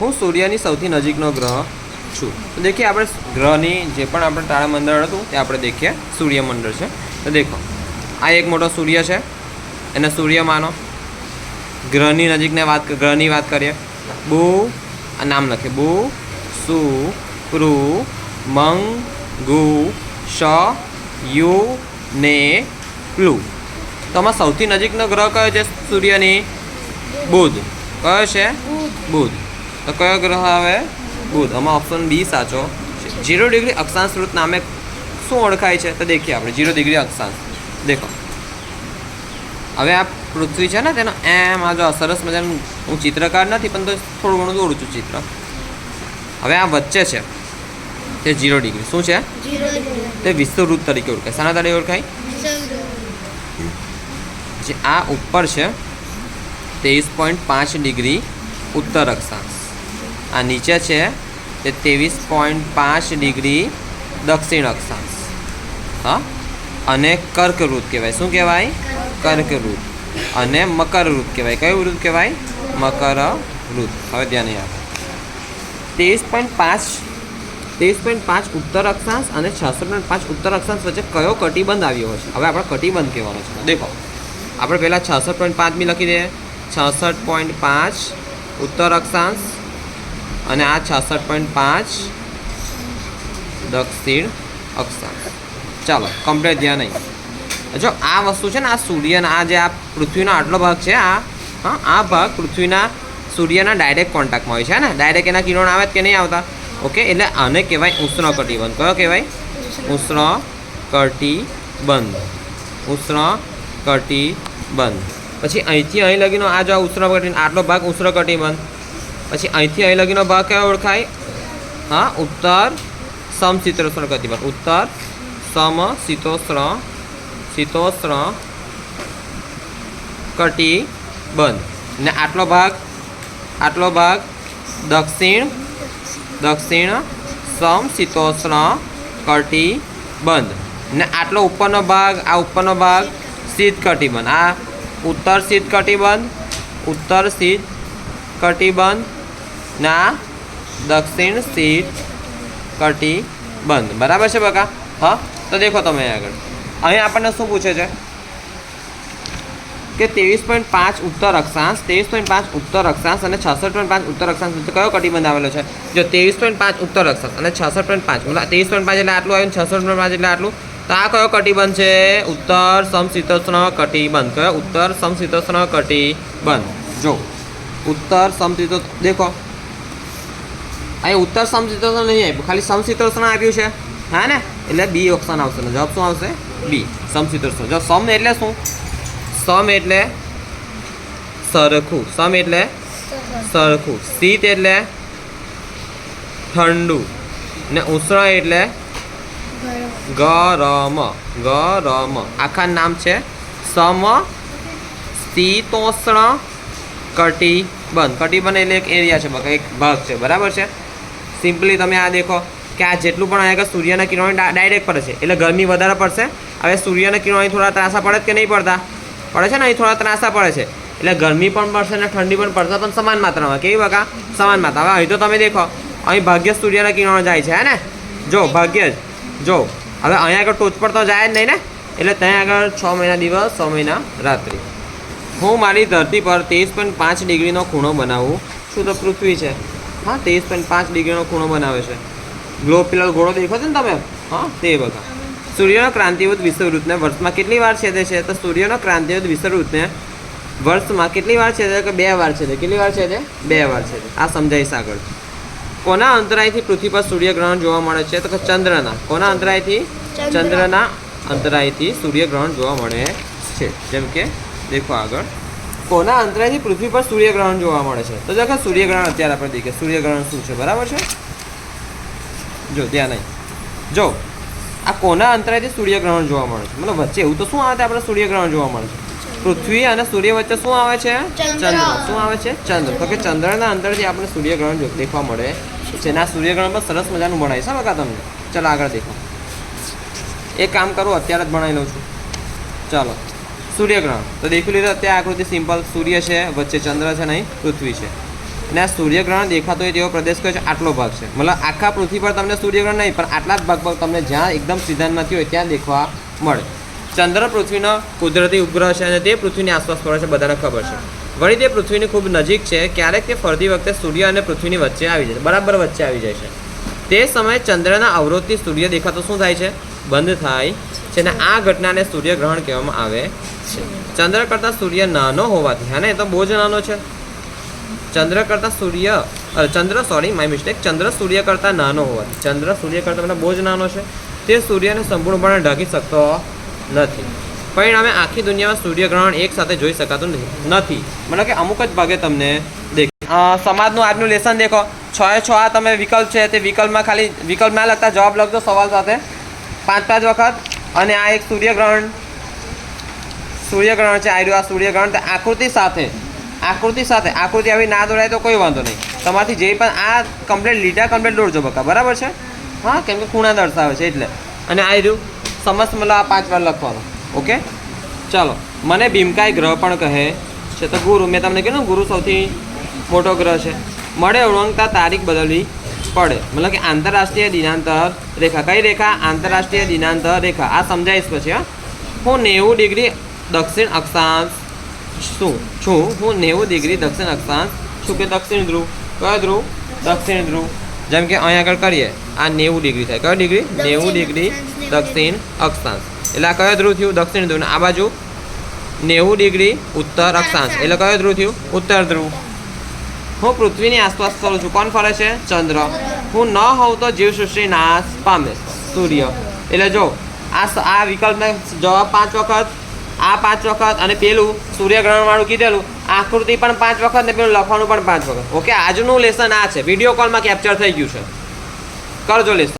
હું સૂર્યની સૌથી નજીકનો ગ્રહ છું. તો દેખીએ આપણે ગ્રહની જે પણ આપણે તારામંડળ હતું તે આપણે દેખીએ. સૂર્યમંડળ છે. તો દેખો આ એક મોટો સૂર્ય છે. એને સૂર્ય માનો. ગ્રહની નજીકને વાત ગ્રહની વાત કરીએ. બુ આ નામ લખે બુ સુ પૃ મંગ ગુ શ યુ ને પ્લુ. તો આમાં સૌથી નજીકનો ગ્રહ કયો છે? સૂર્યની બુધ. કયો છે? બુધ. તો કયો ગ્રહ આવે? બુધ. આમાં ઓપ્શન બી સાચો. જીરો ડિગ્રી અક્ષાંશ વૃત્ત નામે શું ઓળખાય છે? તો દેખીએ આપણે. જીરો ડિગ્રી અક્ષાંશ. દેખો. હવે આ પૃથ્વી છે ને તેનો એમ આ જો સરસ મજાનું હું ચિત્રકાર નથી પણ તો થોડું ઘણું દોરું છું ચિત્ર. હવે આ વચ્ચે છે. તે જીરો ડિગ્રી શું છે? તે વિશ્વવૃત તરીકે ઓળખાય. શાના તરીકે ઓળખાય? જે આ ઉપર છે તેવીસ પોઈન્ટ પાંચ ડિગ્રી ઉત્તર અક્ષાંશ. આ નીચે છે તે ત્રેવીસ પોઈન્ટ પાંચ ડિગ્રી દક્ષિણ અક્ષાંશ. હા? અને કર્કવૃત કહેવાય. શું કહેવાય? કર્કવૃત અને મકરવૃત કહેવાય. કયું વૃત કહેવાય? મકર વૃત હવે ધ્યાન આપો ત્રેવીસ પોઈન્ટ પાંચ, ત્રેવીસ પોઈન્ટ પાંચ ઉત્તર અક્ષાંશ અને છસો પોઈન્ટ પાંચ ઉત્તર અક્ષાંશ વચ્ચે કયો કટિબંધ આવ્યો હશે? હવે આપણે કટિબંધ કહેવાનો છે. દેખો. આપણે પહેલાં છસઠ પોઈન્ટ પાંચમી લખી દઈએ. છસઠ પોઈન્ટ પાંચ ઉત્તર અક્ષાંશ અને આ છાસઠ પોઈન્ટ પાંચ દક્ષિણ અક્ષાંશ. ચાલો કમ્પ્લેટ ધ્યાન નહીં જો, આ વસ્તુ છે ને, આ સૂર્યના, આ જે આ પૃથ્વીનો આટલો ભાગ છે, આ, હા, આ ભાગ પૃથ્વીના સૂર્યના ડાયરેક્ટ કોન્ટેક્ટમાં હોય છે ને? ડાયરેક્ટ એના કિરણ આવે કે નહીં આવતા? ઓકે એટલે આને કહેવાય ઉષ્ણ કટિબંધ કયો કહેવાય? ઉષ્ણ કટિબંધ ઉષ્ણ કટિબંધ પછી અહીંથી અહીં લગીનો આ જો આ ઉષ્ણ કટિ આટલો ભાગ ઉષ્ણ કટિબંધ પછી અહીંથી અહીં લગીનો ભાગ કયો ઓળખાય? હા, ઉત્તર સમશીતોષ્ણ કટિબંધ ઉત્તર સમ શીતોષ્ણ શીતોષ્ણ કટિબંધ ને આટલો ભાગ આટલો ભાગ, દક્ષિણ દક્ષિણ સમશીતોષ્ણ કટી કટિબંધ ને આટલો ઉપરનો ભાગ, આ ઉપરનો ભાગ શીત કટિબંધ આ ઉત્તર શીત કટિબંધ ઉત્તર શીત કટિબંધ ને, દક્ષિણ સીટ કટી બંધ. બરાબર છે બકા? હા, તો દેખો તમે આગળ. અહીં આપણને શું પૂછે છે? કે ત્રેવીસ પોઈન્ટ પાંચ ઉત્તર અક્ષાંશ, ત્રેવીસ પોઈન્ટ પાંચ ઉત્તર અક્ષાંશ અને છસઠ પોઈન્ટ પાંચ ઉત્તર અક્ષાંશ વચ્ચે કયો કટિબંધ આવેલો છે? જો ત્રેવીસ પોઈન્ટ પાંચ ઉત્તર અક્ષાંશ અને છસઠ પોઈન્ટ પાંચ ત્રેવીસ પોઈન્ટ પાંચ એટલે આટલું આવ્યું છસઠ પોઈન્ટ પાંચ એટલે આટલું, તો આ કયો કટિબંધ છે? ઉત્તર સમશીતોષ્ણ કટિબંધ કયો ઉત્તર સમશીતોષ્ણ કટિબંધ જો, ઉત્તર સમશીતો દેખો. અહીં ઉત્તર સમશીતોષ્ણ નહીં આપ્યું ખાલી સમશીતોષ્ણ આપ્યું છે. હા ને? એટલે બી ઓપ્શન આવશે. જવાબ શું આવશે? બી સમશીતોષ્ણ જો, સમ એટલે શું? સમ એટલે સરખું. સમ એટલે સરખું. શીત એટલે ઠંડુ. ને ઉષ્ણ એટલે ગરમ. ગરમ. આખા નામ છે સમ શીતોષ્ણ કટિબંધ. કટિબંધ એટલે એક એરિયા છે એક ભાગ છે. બરાબર છે? સિમ્પલી તમે આ દેખો કે આ જેટલું પણ અહીંયા સૂર્યના કિરણો ડાયરેક્ટ પડે છે. એટલે ગરમી વધારે પડશે. હવે સૂર્યના કિરણો અહીં થોડા ત્રાસા પડે કે નહીં પડતા? પડે છે ને? અહીં થોડા ત્રાસા પડે છે. એટલે ગરમી પણ પડશે અને ઠંડી પણ પડશે, પણ સમાન માત્રામાં. કેવી બકા? સમાન માત્રા. હવે અહીં તો તમે દેખો, અહીં ભાગ્ય સૂર્યના કિરણો જાય છે, હે ને? જો, ભાગ્ય જ. જો, હવે અહીંયા આગળ ટોચ પર તો જાય જ નહીં ને? એટલે ત્યાં આગળ છ મહિના દિવસ, છ મહિના રાત્રિ. હું મારી ધરતી પર ત્રેવીસ પોઈન્ટ પાંચ ડિગ્રીનો ખૂણો બનાવું શું તો પૃથ્વી છે. હા ત્રેવીસ પોઈન્ટ પાંચ ડિગ્રીનો ખૂણો બનાવે છે. ગ્લો પેલો ઘોડો દેખો છો ને તમે? હા તે વખત. સૂર્યનો ક્રાંતિવૃત્ત વિષુવવૃત્તને વર્ષમાં કેટલી વાર છેદે છે? તો સૂર્યનો ક્રાંતિવૃત્ત વિષુવવૃત્તને વર્ષમાં કેટલી વાર છેદે કે બે વાર છેદે? કેટલી વાર છેદે? બે વાર છેદે. આ સમજાઈશ આગળ. કોના અંતરાયથી પૃથ્વી પર સૂર્યગ્રહણ જોવા મળે છે? તો કે ચંદ્રના. કોના અંતરાયથી? ચંદ્રના અંતરાયથી સૂર્યગ્રહણ જોવા મળે છે. જેમ કે દેખો આગળ. કોના અંતરાયથી પૃથ્વી પર સૂર્યગ્રહણ જોવા મળે છે? તો જખા સૂર્યગ્રહણ અત્યારે આપણે દેખીએ સૂર્યગ્રહણ શું છે બરાબર છે? જો ત્યાં નહીં. જો આ કોના અંતરાયથી સૂર્યગ્રહણ જોવા મળે છે? મતલબ વચ્ચે એવું તો શું આવે? આપણે સૂર્યગ્રહણ જોવા મળે છે. પૃથ્વી અને સૂર્ય વચ્ચે શું આવે છે? ચંદ્ર. શું આવે છે? ચંદ્ર. તો કે ચંદ્રના અંતરથી આપણે સૂર્યગ્રહણ જો- દેખવા મળે છે ના આ સૂર્યગ્રહણ પર સરસ મજાનું ભણાય છે બકા તમને? ચાલો આગળ દેખો. એક કામ કરું અત્યારે જ ભણાવી લઉં છું. ચાલો. સૂર્યગ્રહણ. તો દેખી લીધો અત્યારે આકૃતિ સિમ્પલ સૂર્ય છે, વચ્ચે ચંદ્ર છે નહીં, પૃથ્વી છે. અને આ સૂર્યગ્રહણ દેખાતો હોય તેવો પ્રદેશ કયો છે આટલો ભાગ છે. મતલબ આખા પૃથ્વી પર તમને સૂર્યગ્રહણ નહીં, પણ આટલા જ ભાગ પર તમને જ્યાં એકદમ સિદ્ધાંતમાંથી હોય ત્યાં દેખવા મળે. ચંદ્ર પૃથ્વીનો કુદરતી ઉપગ્રહ છે અને તે પૃથ્વીની આસપાસ ફરે છે, બધાને ખબર છે. વળી તે પૃથ્વીની ખૂબ નજીક છે, ક્યારેક તે ફરતી વખતે સૂર્ય અને પૃથ્વીની વચ્ચે આવી જાય બરાબર વચ્ચે આવી જાય છે. તે સમયે ચંદ્રના અવરોધથી સૂર્ય દેખાતો શું થાય છે? બંધ થાય છે અને આ ઘટનાને સૂર્યગ્રહણ કહેવામાં આવે છે. ચંદ્ર કરતાં સૂર્ય નાનો હોવાથી હા ને તો બહુ જ નાનો છે. ચંદ્ર કરતાં સૂર્ય ચંદ્ર સોરી માય મિસ્ટેક ચંદ્ર સૂર્ય કરતાં નાનો હોવાથી ચંદ્ર સૂર્ય કરતાં મને બહુ જ નાનો છે. તે સૂર્યને સંપૂર્ણપણે ઢાંકી શકતો નથી. પરિણામે આખી દુનિયામાં સૂર્યગ્રહણ એક સાથે જોઈ શકાતું નથી. મતલબ કે અમુક જ ભાગે તમને દેખ સમાજનું આજનું લેસન દેખો. છ એ છ આ તમે વિકલ્પ છે, તે વિકલ્પમાં ખાલી વિકલ્પમાં લગતા જવાબ લખજો સવાલ સાથે. પાંચ પાંચ વખત. અને આ એક સૂર્યગ્રહણ સૂર્યગ્રહણ છે આ રહ્યું આ સૂર્યગ્રહણ આકૃતિ સાથે આકૃતિ સાથે, આકૃતિ આવી ના દોરાય તો કોઈ વાંધો નહીં. તમારાથી જે પણ આ કમ્પ્લેટ લીટા કમ્પ્લેટ દોડજો બકા, બરાબર છે? હા, કેમ કે ખૂણા દર્શાવે છે એટલે. અને આ રહ્યું સમસ્ત મતલબ આ પાંચ વાર લખવાનું, ઓકે? ચાલો, મને ભીમકાય ગ્રહ પણ કહે છે, તો ગુરુ, મેં તમને કીધું ગુરુ સૌથી મોટો ગ્રહ છે. મળે ઓળંગતા તારીખ બદલવી પડે. મતલબ કે આંતરરાષ્ટ્રીય દિનાંતર રેખા, કઈ રેખા? આંતરરાષ્ટ્રીય દિનાંતર રેખા. આ સમજાવીશ પછી, હા. હું નેવું ડિગ્રી દક્ષિણ અક્ષાંશ શું? છું. હું નેવું ડિગ્રી દક્ષિણ અક્ષાંશ છું કે દક્ષિણ ધ્રુવ? કયો ધ્રુવ? દક્ષિણ ધ્રુવ. જેમ કે અહીંયા આગળ કરીએ આ નેવું ડિગ્રી થાય. કયો ડિગ્રી? નેવું ડિગ્રી દક્ષિણ અક્ષાંશ. એટલે આ કયો ધ્રુવ થયું? દક્ષિણ ધ્રુવ આ બાજુ નેવું ડિગ્રી ઉત્તર અક્ષાંશ. એટલે કયો ધ્રુવ થયું? ઉત્તર ધ્રુવ. હું પૃથ્વીની આસપાસ ફરું છું. કોણ ફરે છે? ચંદ્ર. હું ન હોઉં તો જીવસૃષ્ટિ નાશ પામે સૂર્ય. એટલે જો આ આ વિકલ્પને જવાબ પાંચ વખત આ પાંચ વખત અને પેલું સૂર્યગ્રહણ વાળું કીધેલું આકૃતિ પણ પાંચ વખત ને પેલું લખવાનું પણ પાંચ વખત. ઓકે આજનું લેસન આ છે. વીડિયો કોલમાં કેપ્ચર થઈ ગયું છે. કરજો લેસન